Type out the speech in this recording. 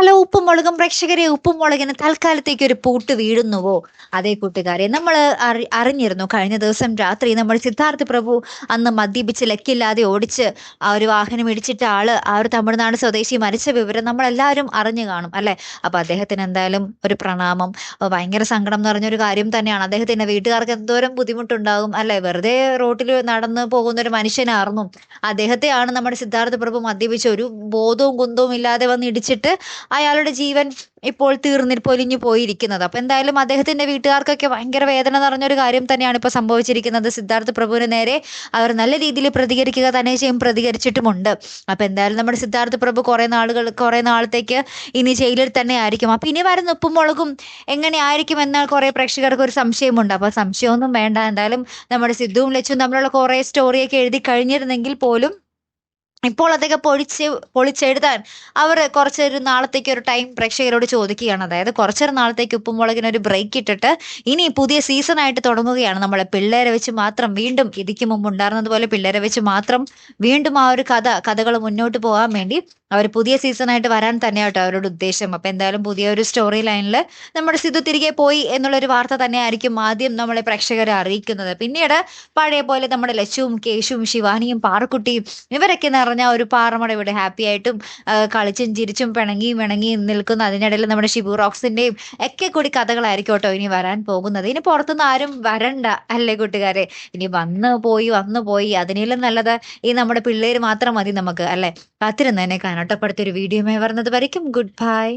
Hello ഉപ്പും മുളകും. പ്രേക്ഷകരെ ഉപ്പും മുളകിന് തൽക്കാലത്തേക്ക് ഒരു പൂട്ട് വീഴുന്നുവോ? അതേ കൂട്ടുകാരെ നമ്മൾ അറി അറിഞ്ഞിരുന്നു കഴിഞ്ഞ ദിവസം രാത്രി നമ്മൾ സിദ്ധാർത്ഥ് പ്രഭു അന്ന് മദ്യപിച്ച് ലക്കില്ലാതെ ഓടിച്ച് ആ ഒരു വാഹനം ഇടിച്ചിട്ട ആൾ ആ ഒരു തമിഴ്നാട് സ്വദേശി മരിച്ച വിവരം നമ്മളെല്ലാവരും അറിഞ്ഞു കാണും അല്ലെ? അപ്പൊ അദ്ദേഹത്തിന് എന്തായാലും ഒരു പ്രണാമം. ഭയങ്കര സങ്കടം എന്ന് പറഞ്ഞൊരു കാര്യം തന്നെയാണ്. അദ്ദേഹത്തിന്റെ വീട്ടുകാർക്ക് എന്തോരം ബുദ്ധിമുട്ടുണ്ടാകും അല്ലെ? വെറുതെ റോട്ടിൽ നടന്ന് പോകുന്ന ഒരു മനുഷ്യനായിരുന്നു അദ്ദേഹത്തെയാണ് നമ്മുടെ സിദ്ധാർത്ഥ പ്രഭു മദ്യപിച്ച് ഒരു ബോധവും കുന്തവും ഇല്ലാതെ വന്ന് ഇടിച്ചിട്ട് അയാളുടെ ജീവൻ ഇപ്പോൾ തീർന്നി പൊലിഞ്ഞു പോയിരിക്കുന്നത്. അപ്പോൾ എന്തായാലും അദ്ദേഹത്തിന്റെ വീട്ടുകാർക്കൊക്കെ ഭയങ്കര വേദന നിറഞ്ഞൊരു കാര്യം തന്നെയാണ് ഇപ്പോൾ സംഭവിച്ചിരിക്കുന്നത്. സിദ്ധാർത്ഥ പ്രഭുവിന് നേരെ അവർ നല്ല രീതിയിൽ പ്രതികരിക്കുക തന്നെ ചെയ്യും പ്രതികരിച്ചിട്ടുമുണ്ട്. അപ്പോൾ എന്തായാലും നമ്മുടെ സിദ്ധാർത്ഥ പ്രഭു കുറേ നാളുകൾ കുറേ നാളത്തേക്ക് ഇനി ജയിലിൽ തന്നെ ആയിരിക്കും. അപ്പോൾ ഇനി വരുന്ന ഉപ്പും മുളകും എങ്ങനെയായിരിക്കും എന്നാൽ കുറേ പ്രേക്ഷകർക്ക് ഒരു സംശയമുണ്ട്. അപ്പോൾ സംശയമൊന്നും വേണ്ട. എന്തായാലും നമ്മുടെ സിദ്ധുവും ലച്ചും തമ്മിലുള്ള കുറേ സ്റ്റോറിയൊക്കെ എഴുതി കഴിഞ്ഞിരുന്നെങ്കിൽ പോലും ഇപ്പോൾ അതൊക്കെ പൊളിച്ച് പൊളിച്ചെഴുതാൻ അവർ കുറച്ചൊരു നാളത്തേക്ക് ഒരു ടൈം പ്രേക്ഷകരോട് ചോദിക്കുകയാണ്. അതായത് കുറച്ചൊരു നാളത്തേക്ക് ഉപ്പുമുളകിന് ഒരു ബ്രേക്ക് ഇട്ടിട്ട് ഇനി പുതിയ സീസണായിട്ട് തുടങ്ങുകയാണ് നമ്മളെ. പിള്ളേരെ വെച്ച് മാത്രം വീണ്ടും ഇതിക്ക് മുമ്പ് ഉണ്ടായിരുന്നതുപോലെ പിള്ളേരെ വെച്ച് മാത്രം വീണ്ടും ആ ഒരു കഥ കഥകൾ മുന്നോട്ട് പോകാൻ വേണ്ടി അവർ പുതിയ സീസണായിട്ട് വരാൻ തന്നെയാട്ടോ അവരുടെ ഉദ്ദേശം. അപ്പം എന്തായാലും പുതിയ ഒരു സ്റ്റോറി ലൈനിൽ നമ്മുടെ സിദ്ധു തിരികെ പോയി എന്നുള്ളൊരു വാർത്ത തന്നെയായിരിക്കും ആദ്യം നമ്മളെ പ്രേക്ഷകരെ അറിയിക്കുന്നത്. പിന്നീട് പഴയ പോലെ നമ്മുടെ ലച്ചുവും കേശുവും ശിവാനിയും പാറക്കുട്ടിയും ഇവരൊക്കെ നിറഞ്ഞ ഒരു പാറമട ഇവിടെ ഹാപ്പി ആയിട്ടും കളിച്ചും ചിരിച്ചും പിണങ്ങിയും ഇണങ്ങിയും നിൽക്കുന്ന. അതിനിടയിൽ നമ്മുടെ ഷിബു റോക്സിന്റെയും ഒക്കെ കൂടി കഥകളായിരിക്കും കേട്ടോ ഇനി വരാൻ പോകുന്നത്. ഇനി പുറത്തുനിന്ന് ആരും വരണ്ട അല്ലേ കൂട്ടുകാരെ? ഇനി വന്ന് പോയി വന്നു പോയി. അതിനെല്ലാം നല്ലത് ഈ നമ്മുടെ പിള്ളേർ മാത്രം മതി നമുക്ക് അല്ലെ? കാത്തിരുന്ന് തന്നെ കാണാം ട്ടോ. അപ്പൊ അടുത്തൊരു വീഡിയോ വരുന്നത് വരയ്ക്കും ഗുഡ് ബൈ